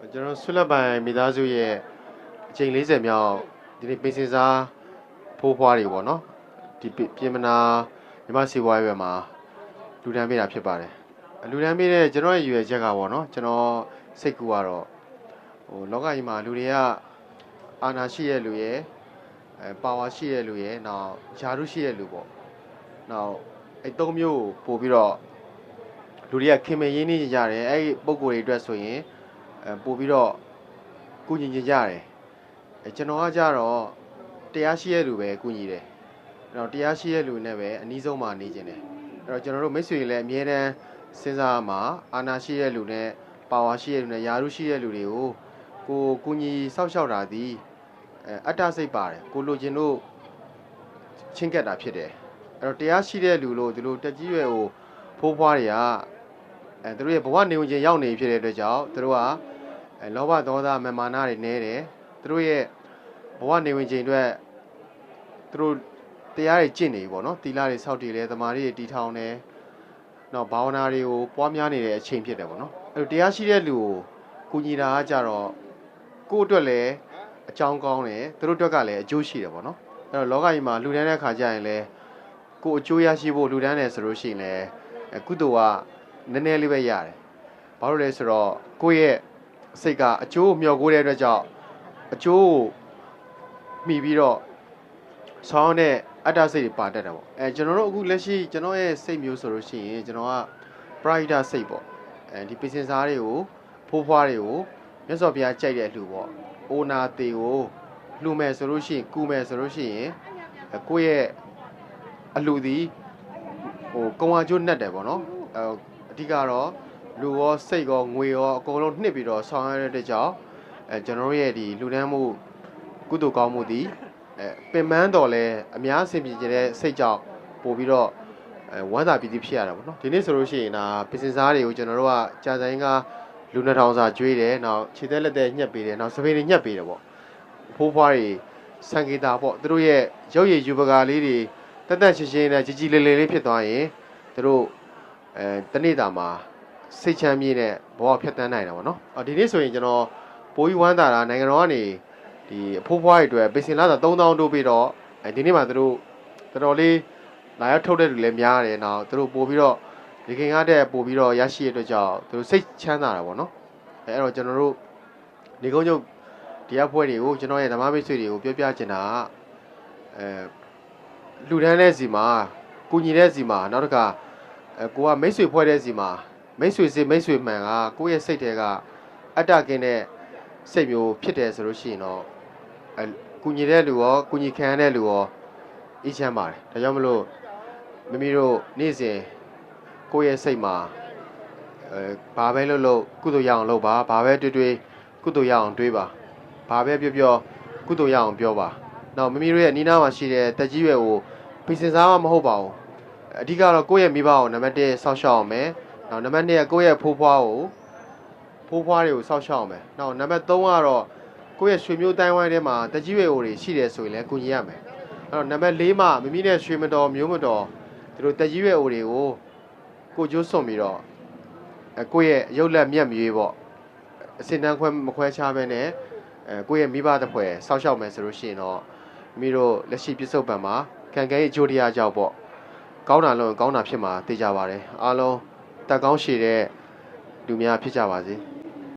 ကျွန်တော်ဆွလက်ပိုင်မိသားစုရဲ့အချိန်40မြောက်ဒီနေ့ပင်စင်စားဖိုးဖွားတွေပေါ့နော်ဒီပြပြင်မနာမြမစီဝါရွယ်မှာလူတန်းပေးတာဖြစ်ပါတယ်အလူတန်းပေးတဲ့ကျွန်တော်ရဲ့ရည်ရွယ်ချက်ကပေါ့နော်ကျွန်တော်စိတ်ကူကတော့ဟိုလောကကြီးမှာလူတွေကအာနာရှိရဲ့လူရဲ့အဲပါဝါရှိရဲ့လူရဲ့နောက်ယာရုရှိရဲ့လူပေါ့နောက်အဲသုံးမျိုးကိုပို့ပြီးတော့လူတွေကခင်မင်ရင်းနှီးကြတယ်အဲ့ဒီပုံကိုယ်တွေအတွက်ဆိုရင် အဲပို့ပြီးတော့ကုညီညီကြတယ်အဲကျွန်တော်ကကြတော့တရားရှိရဲ့လူပဲကုညီတယ်အဲ့တော့တရားရှိရဲ့လူနဲ့ပဲအနည်းဆုံးမှနေကျင်တယ်အဲ့တော့ကျွန်တော်တို့မိတ်ဆွေတွေလည်းအမြဲတမ်းစဉ်းစားရမှာအာနာရှိရဲ့လူနဲ့ပါဝါရှိရဲ့လူနဲ့ယာရုရှိရဲ့လူတွေကိုကိုကုညီစောက်ရှောက်တာဒီအဲအတ္တစိတ်ပါတယ်ကိုလိုချင်လို့ချင်းကက်တာဖြစ်တယ်အဲ့တော့တရားရှိတဲ့လူလို့ဒီလိုတက်ကြီးရွယ်ကိုဖိုးဖွားတွေကအဲသူတို့ရဲ့ဘဝနေဝင်ခြင်းရောက်နေဖြစ်တဲ့အတွက်ကြောင့်သူတို့က အဲလောဘဒေါသမာမာနတွေနဲတယ်သူတို့ရဲ့ဘဝနေဝင်ချိန်အတွက်သူတို့တရားတွေကျင့်နေပြီပေါ့နော်သီလတွေစောင့်တည်လဲသမာဓိတွေတည်ထောင်တယ်နောက်ဘာဝနာတွေကိုပွားများနေတဲ့အချိန်ဖြစ်တယ်ပေါ့နော်အဲလိုတရားရှိတဲ့လူကိုကုညီတာကကြတော့ကိုယ့်အတွက်လည်းအကြောင်းကောင်းတယ်သူတို့အတွက်ကလည်းအကျိုးရှိတယ်ပေါ့နော်အဲတော့လောကကြီးမှာလူတန်းတဲ့ခါကျရင်လည်းကိုယ်အကျိုးရရှိဖို့လူတန်းတယ်ဆိုလို့ရှိရင်လည်းအဲကုသိုလ်ကနည်းနည်းလေးပဲရတယ်ဘာလို့လဲဆိုတော့ကိုယ့်ရဲ့ စိတ်ကအကျိုးကိုမျှော်ကိုးတဲ့အတွက်ကြောင့်အကျိုးကိုမှီပြီးတော့ဆောင်းတဲ့အတ္တစိတ်တွေပါတတ်တယ်ပေါ့အဲကျွန်တော်တို့အခုလက်ရှိကျွန်တော်ရဲ့စိတ်မျိုးဆိုလို့ရှိရင်ကျွန်တော်က pride စိတ်ပေါ့အဲဒီပင်စင်စားတွေကိုဖိုးဖွားတွေကိုမြတ်စွာဘုရားကြိုက်တဲ့လူပေါ့အိုနာတေကိုလှူမယ်ဆိုလို့ရှိရင်ကူမယ်ဆိုလို့ရှိရင်အဲကိုယ့်ရဲ့အလှူသည်ဟိုကုံအကျိုးနဲ့တယ်ပေါ့နော်အဲအဓိကတော့ လူရောစိတ်ရောငွေရောအကုန်လုံးနှစ်ပြီးတော့ဆောင်ရတဲ့ကြောင့်အဲကျွန်တော်တို့ရဲ့ဒီလူတန်းမှုကုသိုလ်ကောင်းမှုဒီအဲပင်ပန်းတော်လဲအများဆင်ပြေတဲ့စိတ်ကြောင့်ပို့ပြီးတော့အဲဝမ်းသာပီတိဖြစ်ရတာပေါ့နော်ဒီနေ့ဆိုလို့ရှိရင်ဒါပစ္စည်းစားတွေကိုကျွန်တော်တို့ကကြာဆိုင်ကလူနှစ်ထောင်စာကျွေးတယ်နောက်ခြေသက်လက်သက်ညှက်ပေးတယ်နောက်စပင်းတွေညှက်ပေးတယ်ပေါ့ဖိုးဖွားတွေစံကေတာပေါ့သူတို့ရဲ့ရုပ်ရည်ယူပကာလေးတွေတက်တက်ရှင်းရှင်းနဲ့ကြီးကြီးလေးလေးလေးဖြစ်သွားရင်သူတို့အဲတနေ့တာမှာ စိတ်ချမ်းမြေ့တဲ့ဘဝဖြတ်တန်းနိုင်တာပေါ့နော်။အော်ဒီနေ့ဆိုရင်ကျွန်တော်ပိုးကြီးဝမ်းသာတာနိုင်ငံတော်ကနေဒီအဖိုးဖွားတွေအတွက်ပင်စင်လာတာ3000တိုးပြီးတော့အဲဒီနေ့မှသူတို့တော်တော်လေးလာရောက်ထုတ်တဲ့လူလည်းများတယ်နောက်သူတို့ပို့ပြီးတော့ဒီခင်ကားတဲ့ပို့ပြီးတော့ရရှိရတဲ့အတွက်ကြောင့်သူတို့စိတ်ချမ်းသာတာပေါ့နော်။အဲအဲ့တော့ကျွန်တော်တို့ဒီကုန်းချုပ်တရားဖွဲ့တွေကိုကျွန်တော်ရဲ့ဓမ္မမိတ်ဆွေတွေကိုပြောပြချင်တာကအဲလူတန်းတဲ့စီမှာကုညီတဲ့စီမှာနောက်တစ်ခါအဲကိုကမိတ်ဆွေဖွဲ့တဲ့စီမှာ မိတ်ဆွေစစ်မိတ်ဆွေမှန်ကကိုယ့်ရဲ့စိတ်ထဲကအတ္တကင်းတဲ့စိတ်မျိုးဖြစ်တယ်ဆိုလို့ရှိရင်တော့အဲကုညီတဲ့လူရောကုညီခံရတဲ့လူရောအေးချမ်းပါတယ်ဒါကြောင့်မလို့မမီတို့နေ့စဉ်ကိုယ့်ရဲ့စိတ်မှာအဲဘာပဲလုပ်လို့ကုသိုလ်ရအောင်လုပ်ပါဘာပဲတွေ့တွေ့ကုသိုလ်ရအောင်တွေးပါဘာပဲပြောပြောကုသိုလ်ရအောင်ပြောပါနောက်မမီတို့ရဲ့နီးနားမှာရှိတဲ့တက်ကြီးရွယ်ကိုဖိစင်စားမှမဟုတ်ပါဘူးအဓိကတော့ကိုယ့်ရဲ့မိဘကိုနံပါတ်1စောင့်ရှောက်အောင်မယ် နောက်နံပါတ်2ကကိုယ့်ရဲ့ဖိုးဖွားကိုဖိုးဖွားတွေကိုစောက်ရှောက်အောင်မယ်။နောက်နံပါတ်3ကတော့ကိုယ့်ရဲ့ရွှေမျိုးတိုင်းဝိုင်းထဲမှာတကြီးရွယ်အိုတွေရှိတယ်ဆိုရင်လည်းကုညီရမယ်။အဲ့တော့နံပါတ်4မှာမိမိနဲ့ရွှေမတော်မျိုးမတော်သူတို့တကြီးရွယ်အိုတွေကိုကိုကျိုးစွန်ပြီးတော့အဲကိုယ့်ရဲ့ရုပ်လက်မျက်မြေးပေါ့အစင်တန်းခွဲမခွဲခြားဘဲနဲ့အဲကိုယ့်ရဲ့မိဘတစ်ဖွဲ့စောက်ရှောက်မယ်ဆိုလို့ရှိရင်တော့မိမိတို့လက်ရှိပြစ္ဆုတ်ပံမှာခံကဲရဲ့အကျိုးတရားကြောင့်ပေါ့ကောင်းတာလုံးကောင်းတာဖြစ်မှာသိကြပါတယ်အားလုံး တက်ကောင်းရှည်တဲ့လူများဖြစ်ကြပါစေ။